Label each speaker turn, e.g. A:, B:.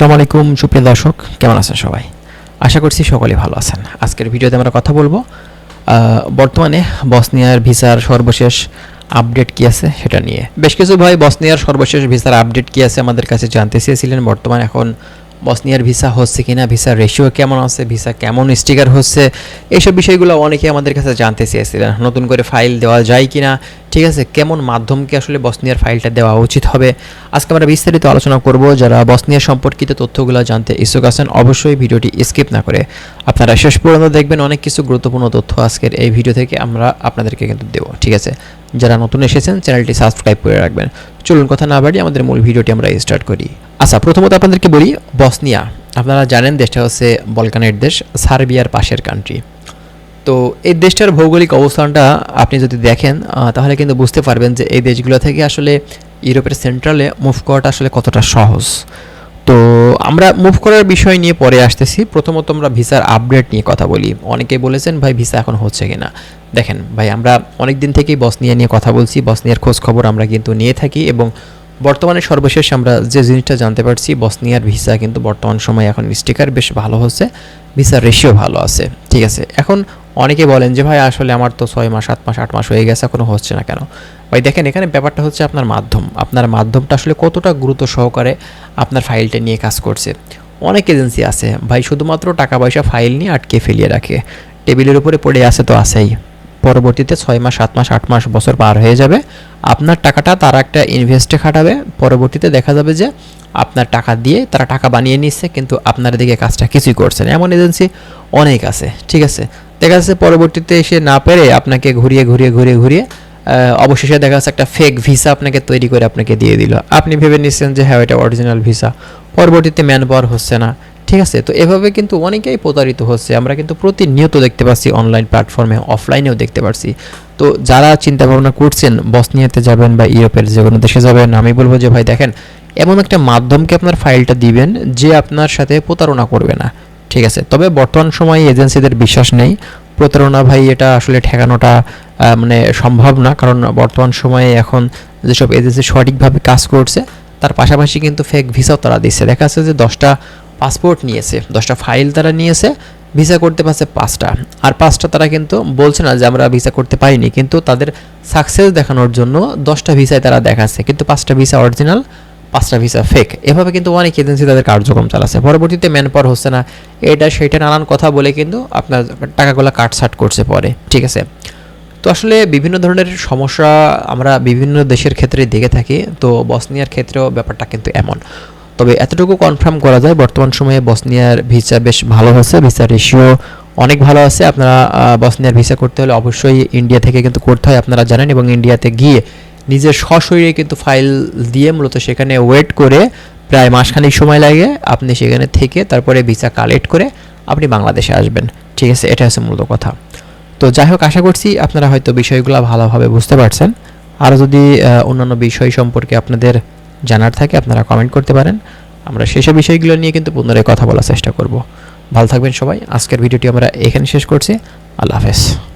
A: আসসালামু আলাইকুম, সুপ্রিয় দর্শক, কেমন আছেন সবাই? আশা করছি সকলেই ভালো আছেন। আজকের ভিডিওতে আমরা কথা বলব বর্তমানে বসনিয়ার ভিসার সর্বশেষ আপডেট কি আছে সেটা নিয়ে। বেশ কিছু ভাই বসনিয়ার সর্বশেষ ভিসার আপডেট কি আছে আমাদের কাছে জানতে চেয়েছিলেন, বর্তমানে এখন বসনিয়ার ভিসা হচ্ছে কিনা, ভিসার রেশিও কেমন আছে, ভিসা কেমন স্টিকার হচ্ছে, এইসব বিষয়গুলো অনেকে আমাদের কাছে জানতে চেয়েছিলেন নতুন করে ফাইল দেওয়া যায় কি না ঠিক আছে? কেমন মাধ্যমকে আসলে বসনিয়ার ফাইলটা দেওয়া উচিত হবে? আজকে আমরা বিস্তারিত আলোচনা করব। যারা বসনিয়া সম্পর্কিত তথ্যগুলো জানতে ইচ্ছুক আছেন, অবশ্যই ভিডিওটি স্কিপ না করে আপনারা শেষ পর্যন্ত দেখবেন। অনেক কিছু গুরুত্বপূর্ণ তথ্য আজকের এই ভিডিও থেকে আমরা আপনাদেরকে কিন্তু দেবো, ঠিক আছে? যারা নতুন এসেছেন, চ্যানেলটি সাবস্ক্রাইব করে রাখবেন। চলুন কথা না বাড়ি আমাদের মূল ভিডিওটি আমরা স্টার্ট করি। আচ্ছা প্রথমত আপনাদেরকে বলি, বসনিয়া। আপনারা জানেন দেশটা হচ্ছে বলকানের দেশ, সার্বিয়ার পাশের কান্ট্রি তো এই দেশটার ভৌগোলিক অবস্থানটা আপনি যদি দেখেন তাহলে কিন্তু বুঝতে পারবেন যে এই দেশগুলো থেকে আসলে ইউরোপের সেন্ট্রালে মুভ করাটা আসলে কতটা সহজ। তো আমরা মুভ করার বিষয় নিয়ে পরে আসতেছি। প্রথমত আমরা ভিসার আপডেট নিয়ে কথা বলি। অনেকে বলেছেন, ভাই, ভিসা এখন হচ্ছে কিনা? দেখেন, ভাই, আমরা অনেক দিন থেকেই বসনিয়া নিয়ে কথা বলছি। বসনিয়ার খোঁজ খবর আমরা কিন্তু নিয়ে থাকি এবং বর্তমানে সর্বশেষ আমরা যে জিনিসটা জানতে পারছি, বসনিয়ার ভিসা কিন্তু বর্তমান সময়ে এখন স্টিকার বেশ ভালো হচ্ছে, ভিসার রেশিও ভালো আছে, ঠিক আছে। এখন অনেকে বলেন যে, ভাই, আসলে আমার তো ছয় মাস, সাত মাস, আট মাস হয়ে গেছে, এখনও হচ্ছে না কেন? ভাই, দেখেন, এখানে ব্যাপারটা হচ্ছে আপনার মাধ্যম। আপনার মাধ্যমটা আসলে কতটা গুরুত্ব সহকারে আপনার ফাইলটা নিয়ে কাজ করছে। অনেক এজেন্সি আছে। ভাই, শুধুমাত্র টাকা পয়সা ফাইল নিয়ে আটকে ফেলিয়ে রাখে। টেবিলের উপরে পড়ে আছে তো আছেই। পরবর্তীতে ছয় মাস, সাত মাস, আট মাস বছর পার হয়ে যাবে। আপনার টাকাটা তারা একটা ইনভেস্টে খাটাবে। পরবর্তীতে দেখা যাবে যে আপনার টাকা দিয়ে তারা টাকা বানিয়ে নিচ্ছে, কিন্তু আপনার দিকে কাজটা কিছুই করছে না। এমন এজেন্সি অনেক আছে, ঠিক আছে? দেখা যাচ্ছে পরবর্তীতে এসে না পেরে আপনাকে ঘুরিয়ে ঘুরিয়ে ঘুরিয়ে ঘুরিয়ে অবশেষে দেখা যাচ্ছে একটা ফেক ভিসা আপনাকে তৈরি করে আপনাকে দিয়ে দিল। আপনি ভেবে নিচ্ছেন যে হ্যাঁ এটা অরিজিনাল ভিসা পরবর্তীতে ম্যান পাওয়ার হচ্ছে না। ঠিক আছে, তো এভাবে কিন্তু অনেকেই প্রতারিত হচ্ছে। আমরা কিন্তু প্রতিনিয়ত দেখতে পাচ্ছি অনলাইন প্ল্যাটফর্মে অফলাইনেও দেখতে পাচ্ছি তো যারা চিন্তা ভাবনা করছেন বসনিয়াতে যাবেন বা ইউরোপের যে কোনো দেশে যাবেন, আমি বলব যে, ভাই, দেখেন, এমন একটা মাধ্যমকে আপনার ফাইলটা দিবেন যে আপনার সাথে প্রতারণা করবে না। ঠিক আছে, তবে বর্তমান সময়ে এজেন্সিদের বিশ্বাস নেই। প্রতারণা, ভাই, এটা আসলে ঠেকানোটা মানে সম্ভব না। কারণ বর্তমান সময়ে এখন যেসব এজেন্সি সঠিকভাবে কাজ করছে, তার পাশাপাশি কিন্তু ফেক ভিসাও তারা দিচ্ছে। দেখা যাচ্ছে যে দশটা পাসপোর্ট নিয়েছে, দশটা ফাইল তারা নিয়েছে, ভিসা করতে পারছে পাঁচটা। আর পাঁচটা তারা কিন্তু বলছে না যে আমরা ভিসা করতে পারিনি, কিন্তু তাদের সাকসেস দেখানোর জন্য দশটা ভিসায় তারা দেখাচ্ছে, কিন্তু পাঁচটা ভিসা অরিজিনাল পাঁচটা ভিসা ফেক এভাবে কিন্তু অনেক এজেন্সি তাদের কার্যক্রম চালাচ্ছে। পরবর্তীতে ম্যান পাওয়ার হচ্ছে না, এটা সেটা নানান কথা বলে কিন্তু আপনার টাকাগুলো কাটছাট করছে পরে, ঠিক আছে? তো আসলে বিভিন্ন ধরনের সমস্যা আমরা বিভিন্ন দেশের ক্ষেত্রে দেখে থাকি, তো বসনিয়ার ক্ষেত্রেও ব্যাপারটা কিন্তু এমন। তবে এতটুকু কনফার্ম করা যায়, বর্তমান সময়ে বসনিয়ার ভিসা বেশ ভালো হচ্ছে ভিসা রেশিও অনেক ভালো আছে। আপনারা বসনিয়ার ভিসা করতে হলে অবশ্যই ইন্ডিয়া থেকে কিন্তু করতে হয়, আপনারা জানেন, এবং ইন্ডিয়াতে গিয়ে নিজের সশরীরে কিন্তু ফাইল দিয়ে মূলত সেখানে ওয়েট করে প্রায় মাসখানেক সময় লাগে। আপনি সেখানে থেকে তারপরে ভিসা কালেক্ট করে আপনি বাংলাদেশে আসবেন। ঠিক আছে, এটা হচ্ছে মূলত কথা। তো যাই হোক, আশা করছি আপনারা হয়তো বিষয়গুলো ভালোভাবে বুঝতে পারছেন। আর যদি অন্যান্য বিষয় সম্পর্কে আপনাদের জানার থাকে, আপনারা কমেন্ট করতে পারেন। আমরা সেসব বিষয়গুলো নিয়ে কিন্তু পুনরায় কথা বলার চেষ্টা করব। ভালো থাকবেন সবাই। আজকের ভিডিওটি আমরা এখানে শেষ করছি। আল্লাহ হাফেজ।